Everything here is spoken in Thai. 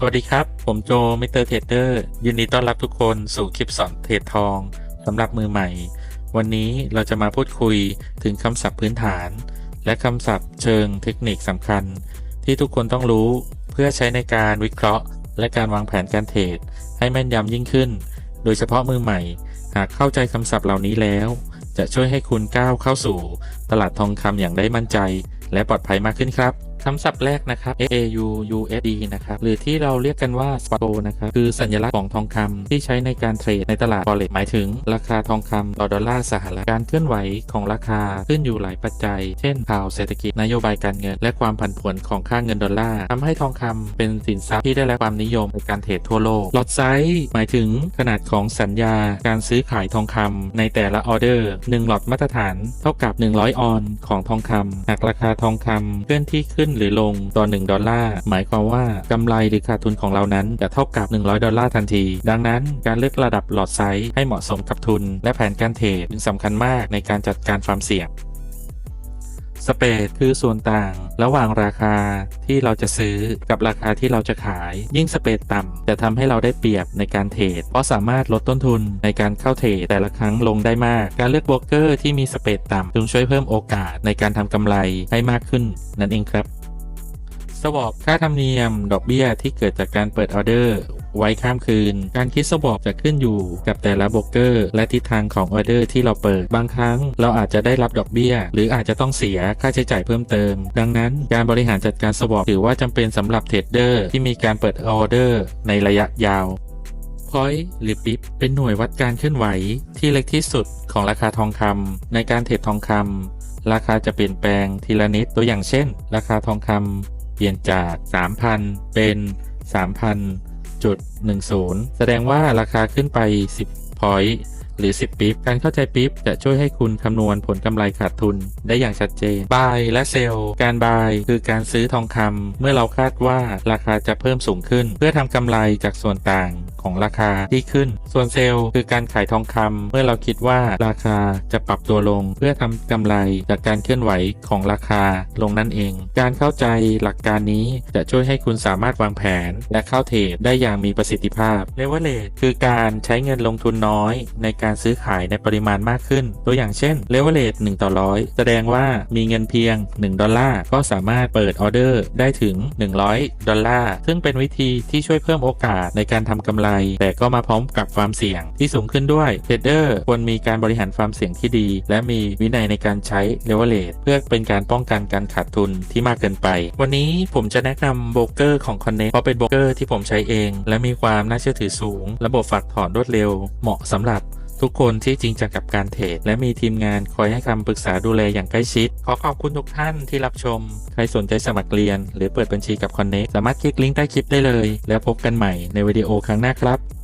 สวัสดีครับ ผมโจมิเตอร์เทรดเดอร์ยินดีต้อนรับทุกคนสู่คลิปสอนเทรดทองสำหรับมือใหม่ วันนี้เราจะมาพูดคุยถึงคำศัพท์พื้นฐาน และคำศัพท์เชิงเทคนิคสำคัญ ที่ทุกคนต้องรู้เพื่อใช้ในการวิเคราะห์ และการวางแผนการเทรดให้แม่นยำยิ่งขึ้น โดยเฉพาะมือใหม่ หากเข้าใจคำศัพท์เหล่านี้แล้ว จะช่วยให้คุณก้าวเข้าสู่ ตลาดทองคำอย่างได้มั่นใจ และปลอดภัยมากขึ้นครับ คำศัพท์แรกนะครับ AU USD นะครับ หรือที่เราเรียกกันว่า SPOT นะครับ คือสัญลักษณ์ของทองคำที่ใช้ในการเทรดในตลาด Forex หมายถึง ราคาทองคำต่อดอลลาร์สหรัฐ การเคลื่อนไหวของราคาขึ้นอยู่หลายปัจจัย เช่น ข่าวเศรษฐกิจ นโยบายการเงิน และความผันผวนของค่าเงินดอลลาร์ทำให้ทองคำเป็นสินทรัพย์ที่ได้รับความนิยมในการเทรดทั่วโลกลอตไซส์หมายถึงขนาดของสัญญา การซื้อขายทองคำในแต่ละออเดอร์1หลอตมาตรฐาน เท่ากับ 100 ออนของทองคำหากราคาทองคำเคลื่อนที่ขึ้นหรือลงต่อ 1 ดอลลาร์ หมายความว่ากำไรหรือขาดทุนของเรานั้นจะเท่ากับ 100 ดอลลาร์ทันที ดังนั้นการเลือกระดับหลอดไซส์ให้เหมาะสมกับทุน และแผนการเทรดจึงสำคัญมากในการจัดการความเสี่ยงสเปดคือส่วนต่างระหว่างราคาที่เราจะซื้อกับราคาที่เราจะขาย ยิ่งสเปดต่ำจะทำให้เราได้เปรียบในการเทรดเพราะสามารถลดต้นทุนในการเข้าเทรดแต่ละครั้งลงได้มาก การเลือกโบรกเกอร์ที่มีสเปดต่ำจึงช่วยเพิ่มโอกาสในการทำกำไรให้มากขึ้นนั่นเองครับ สวอปค่าธรรมเนียม ดอกเบี้ยที่เกิดจากการเปิดออเดอร์ ไว้ข้ามคืน การคิดสวอปจะขึ้นอยู่กับแต่ละโบรกเกอร์ และทิศทางของออเดอร์ที่เราเปิด บางครั้งเราอาจจะได้รับดอกเบี้ย หรืออาจจะต้องเสียค่าใช้จ่ายเพิ่มเติม ดังนั้นการบริหารจัดการสวอปถือว่าจำเป็นสำหรับเทรดเดอร์ที่มีการเปิดออเดอร์ ในระยะยาว Point หรือปิ๊บเป็นหน่วยวัดการเคลื่อนไหวที่เล็กที่สุดของราคาทองคำในการเทรดทองคำราคาจะเปลี่ยนแปลงทีละนิดตัวอย่างเช่น ราคาทองคำ เปลี่ยนจาก 3,000 เป็น 3,000จุด10 แสดงว่าราคาขึ้นไป 10 point หรือ 10 ปิ๊บ การเข้าใจปิ๊บจะช่วยให้คุณคำนวณผลกำไรขาดทุนได้อย่างชัดเจน buy และ sell การ buy คือการซื้อทองคำเมื่อเราคาดว่าราคาจะเพิ่มสูงขึ้น เพื่อทำกำไรจากส่วนต่าง ของราคาที่ขึ้น ส่วนเซลล์คือการขายทองคำเมื่อเราคิดว่าราคาจะปรับตัวลง เพื่อทำกำไรจากการเคลื่อนไหวของราคาลงนั่นเอง การเข้าใจหลักการนี้จะช่วยให้คุณสามารถวางแผน และเข้าเทรดได้อย่างมีประสิทธิภาพ leverage คือการใช้เงินลงทุนน้อย ในการซื้อขายในปริมาณมากขึ้น ตัวอย่างเช่น leverage 1ต่อร้อยแสดงว่ามีเงินเพียง 1 ดอลลาร์ก็สามารถเปิดออเดอร์ได้ถึง 100 ดอลลาร์ซึ่งเป็นวิธีที่ช่วยเพิ่มโอกาสในการทำกำไรแต่ก็มาพร้อมกับความเสี่ยงที่สูงขึ้นด้วยเทรดเดอร์ควรมีการบริหารความเสี่ยงที่ดี และมีวินัยในการใช้เลเวลเลตเพื่อเป็นการป้องกันการขาดทุนที่มากเกินไป วันนี้ผมจะแนะนำโบรกเกอร์ของ Connect เพราะเป็นโบรกเกอร์ที่ผมใช้เอง และมีความน่าเชื่อถือสูง ระบบฝากถอนรวดเร็ว เหมาะสำหรับ ทุกคนที่จริงจังกับการเทรดและมีทีมงานคอยให้คำปรึกษาดูแลอย่างใกล้ชิด ขอขอบคุณทุกท่านที่รับชม ใครสนใจสมัครเรียน หรือเปิดบัญชีกับ Connect สามารถคลิกลิงก์ใต้คลิปได้เลย แล้วพบกันใหม่ในวิดีโอครั้งหน้าครับ